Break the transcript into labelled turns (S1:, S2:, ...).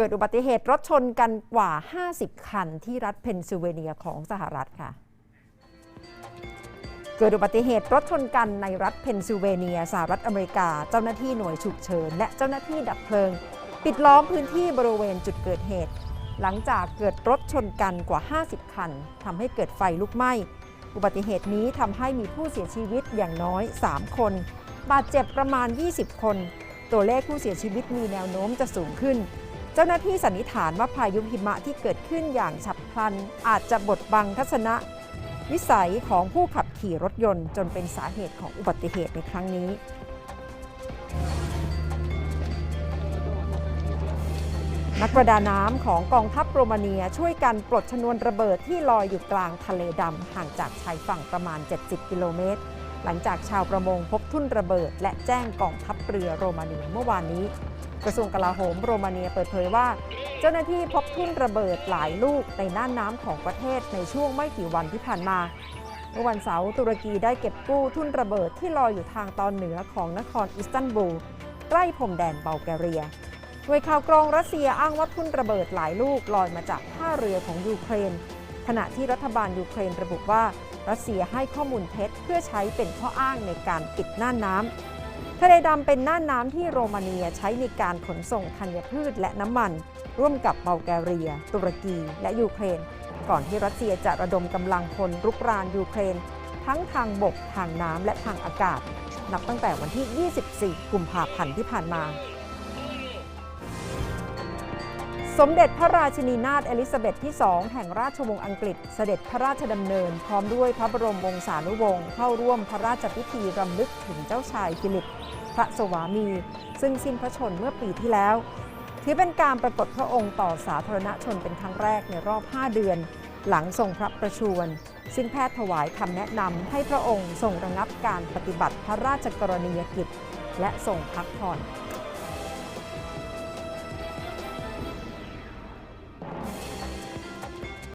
S1: เกิดอุบัติเหตุรถชนกันกว่า 50 คันที่รัฐเพนซิลเวเนียของสหรัฐค่ะ เกิดอุบัติเหตุรถชนกันในรัฐเพนซิลเวเนียสหรัฐอเมริกา เจ้าหน้าที่หน่วยฉุกเฉิน และเจ้าหน้าที่ดับเพลิง ปิดล้อมพื้นที่บริเวณจุดเกิดเหตุ หลังจากเกิดรถชนกันกว่า 50 คันทำให้เกิดไฟลุกไหม้อุบัติเหตุนี้ทำให้มีผู้เสียชีวิตอย่างน้อย 3 คน บาดเจ็บประมาณ 20 คน ตัวเลขผู้เสียชีวิตมีแนวโน้มจะสูงขึ้น เจ้าหน้าที่สันนิษฐานว่าพายุหิมะที่เกิดขึ้นอย่างฉับพลัน อาจจะบดบังทัศนะ วิสัยของผู้ขับขี่รถยนต์จนเป็นสาเหตุของอุบัติเหตุในครั้งนี้ นักประดาน้ำของกองทัพโรมาเนียช่วยกันปลดชนวนระเบิดที่ลอยอยู่กลางทะเลดำห่างจากชายฝั่งประมาณ 70 กิโลเมตร หลังจากชาวประมงพบทุ่นระเบิด และแจ้งกองทัพเรือโรมาเนียเมื่อวานนี้ กระทรวงกลาโหมโรมาเนียเปิดเผยว่า เจ้าหน้าที่พบทุ่นระเบิดหลายลูกในน่านน้ำของประเทศในช่วงไม่กี่วันที่ผ่านมาเมื่อวันเสาร์ตุรกีได้เก็บกู้ทุ่นระเบิดที่ลอยอยู่ทางตอนเหนือของนครอิสตันบูลใกล้พรมแดนเบลแกเรียหน่วยข่าวกรองรัสเซียอ้างว่าทุ่นระเบิดหลายลูกลอยมาจากท่าเรือของยูเครน ขณะที่รัฐบาลยูเครนระบุว่า รัสเซียให้ข้อมูลเท็จเพื่อใช้เป็นข้ออ้างในการปิดน่านน้ำ ทะเลดำเป็นน่านน้ำที่โรมาเนียใช้ในการขนส่งธัญพืชและน้ำมัน ร่วมกับเบลแกเรีย ตุรกีและยูเครน ก่อนที่รัสเซียจะระดมกำลังพลรุกรานยูเครน ทั้งทางบก ทางน้ำและทางอากาศ นับตั้งแต่วันที่ 24 กุมภาพันธ์ที่ผ่านมา สมเด็จพระราชินีนาถเอลิซาเบธที่ 2 แห่งราชวงศ์อังกฤษ เสด็จพระราชดำเนิน พร้อมด้วยพระบรมวงศานุวงศ์เข้าร่วมพระราชพิธีรำลึกถึงเจ้าชายฟิลิป พระสวามี ซึ่งสิ้นพระชนเมื่อปีที่แล้ว ถือเป็นการปรากฏพระองค์ต่อสาธารณชนเป็นครั้งแรกในรอบ 5 เดือน หลังทรงพระประชวรซึ่งแพทย์ถวายคำแนะนำให้พระองค์ทรงระงับการปฏิบัติพระราชกรณียกิจ และทรงพักผ่อน